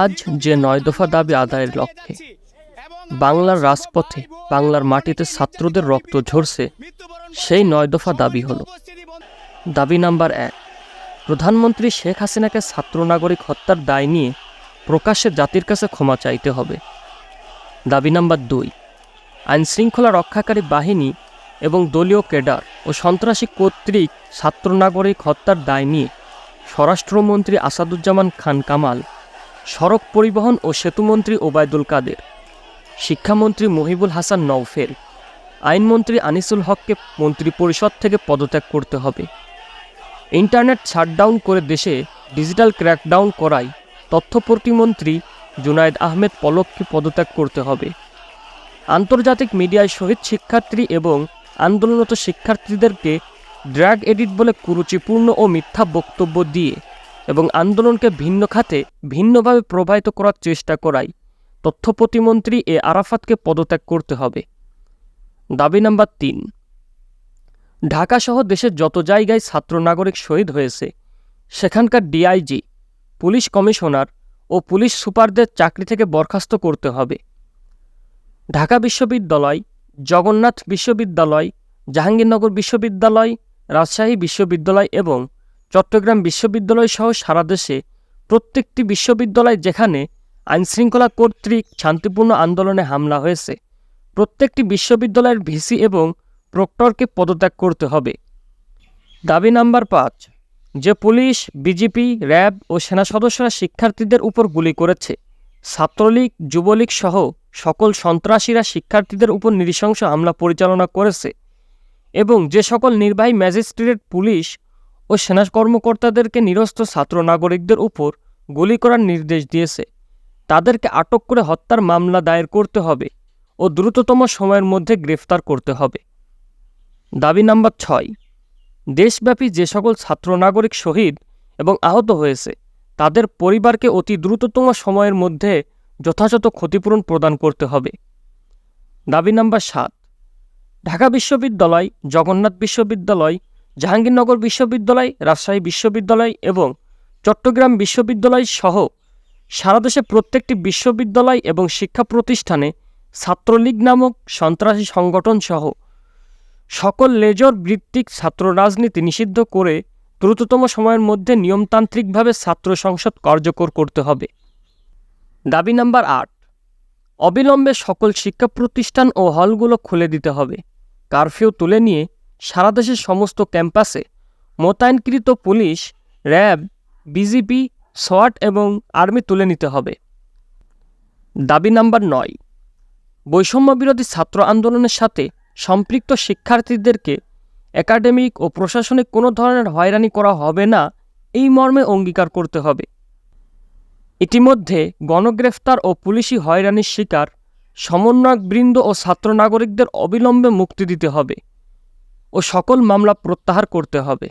আজ যে নয় দফা দাবি আদায়ের লক্ষ্যে বাংলার রাজপথে বাংলার মাটিতে ছাত্রদের রক্ত ঝরছে, সেই নয় দফা দাবি হলো। দাবি নাম্বার এক, প্রধানমন্ত্রী শেখ হাসিনাকে ছাত্র নাগরিক হত্যার দায় নিয়ে প্রকাশ্যে জাতির কাছে ক্ষমা চাইতে হবে। দাবি নাম্বার দুই, আইনশৃঙ্খলা রক্ষাকারী বাহিনী এবং দলীয় কেডার ও সন্ত্রাসী কর্তৃক ছাত্র নাগরিক হত্যার দায় নিয়ে স্বরাষ্ট্রমন্ত্রী আসাদুজ্জামান খান কামাল, সড়ক পরিবহন ও সেতুমন্ত্রী ওবায়দুল কাদের, শিক্ষামন্ত্রী মহিবুল হাসান নওফেল আইনমন্ত্রী আনিসুল হককে মন্ত্রিপরিষদ থেকে পদত্যাগ করতে হবে। ইন্টারনেট শাটডাউন করে দেশে ডিজিটাল ক্র্যাকডাউন করায় তথ্য প্রতিমন্ত্রী জুনায়েদ আহমেদ পলককে পদত্যাগ করতে হবে। আন্তর্জাতিক মিডিয়ায় শহীদ শিক্ষার্থী এবং আন্দোলনরত শিক্ষার্থীদেরকে ড্রাগ এডিট বলে কুরুচিপূর্ণ ও মিথ্যা বক্তব্য দিয়ে এবং আন্দোলনকে ভিন্ন খাতে ভিন্নভাবে প্রবাহিত করার চেষ্টা করায়, তথ্য প্রতিমন্ত্রী এ আরাফাতকে পদত্যাগ করতে হবে। দাবি নাম্বার তিন, ঢাকাসহ দেশের যত জায়গায় ছাত্র নাগরিক শহীদ হয়েছে, সেখানকার ডিআইজি, পুলিশ কমিশনার ও পুলিশ সুপারদের চাকরি থেকে বরখাস্ত করতে হবে। ঢাকা বিশ্ববিদ্যালয়, জগন্নাথ বিশ্ববিদ্যালয়, জাহাঙ্গীরনগর বিশ্ববিদ্যালয় রাজশাহী বিশ্ববিদ্যালয় এবং চট্টগ্রাম বিশ্ববিদ্যালয় সহ সারা দেশে প্রত্যেকটি বিশ্ববিদ্যালয় যেখানে আইনশৃঙ্খলা কর্তৃক শান্তিপূর্ণ আন্দোলনে হামলা হয়েছে, প্রত্যেকটি বিশ্ববিদ্যালয়ের ভিসি এবং প্রক্টরকে পদত্যাগ করতে হবে। দাবি নাম্বার পাঁচ, যে পুলিশ, বিজেপি, র্যাব ও সেনা সদস্যরা শিক্ষার্থীদের উপর গুলি করেছে, ছাত্রলীগ, যুবলীগ সহ সকল সন্ত্রাসীরা শিক্ষার্থীদের উপর নৃশংস হামলা পরিচালনা করেছে এবং যে সকল নির্বাহী ম্যাজিস্ট্রেট, পুলিশ ও সেনা কর্মকর্তাদেরকে নিরস্ত ছাত্র নাগরিকদের উপর গুলি করার নির্দেশ দিয়েছে। তাদেরকে আটক করে হত্যার মামলা দায়ের করতে হবে ও দ্রুততম সময়ের মধ্যে গ্রেফতার করতে হবে। দাবি নাম্বার ছয়, দেশব্যাপী যে সকল ছাত্র নাগরিক শহীদ এবং আহত হয়েছে, তাদের পরিবারকে অতি দ্রুততম সময়ের মধ্যে যথাযথ ক্ষতিপূরণ প্রদান করতে হবে। দাবি নাম্বার সাত ঢাকা বিশ্ববিদ্যালয়, জগন্নাথ বিশ্ববিদ্যালয়, জাহাঙ্গীরনগর বিশ্ববিদ্যালয়, রাজশাহী বিশ্ববিদ্যালয় এবং চট্টগ্রাম বিশ্ববিদ্যালয় সহ সারা দেশে প্রত্যেকটি বিশ্ববিদ্যালয় এবং শিক্ষা প্রতিষ্ঠানে ছাত্রলীগ নামক সন্ত্রাসী সংগঠন সহ সকল লেজর ভিত্তিক ছাত্র রাজনীতি নিষিদ্ধ করে দ্রুততম সময়ের মধ্যে নিয়মতান্ত্রিকভাবে ছাত্র সংসদ কার্যকর করতে হবে। দাবি নাম্বার আট, অবিলম্বে সকল শিক্ষা প্রতিষ্ঠান ও হলগুলো খুলে দিতে হবে। কারফিউ তুলে নিয়ে সারা দেশের সমস্ত ক্যাম্পাসে মোতায়েনকৃত পুলিশ, র্যাব বিজিপি সোয়াট এবং আর্মি তুলে নিতে হবে। দাবি নাম্বার নয়। বৈষম্য বিরোধী ছাত্র আন্দোলনের সাথে সম্পৃক্ত শিক্ষার্থীদেরকে একাডেমিক ও প্রশাসনিক কোনো ধরনের হয়রানি করা হবে না, এই মর্মে অঙ্গীকার করতে হবে। ইতিমধ্যে গণগ্রেফতার ও পুলিশি হয়রানির শিকার সমন্বয়কবৃন্দ ও ছাত্র নাগরিকদের অবিলম্বে মুক্তি দিতে হবে ও সকল মামলা প্রত্যাহার করতে হবে।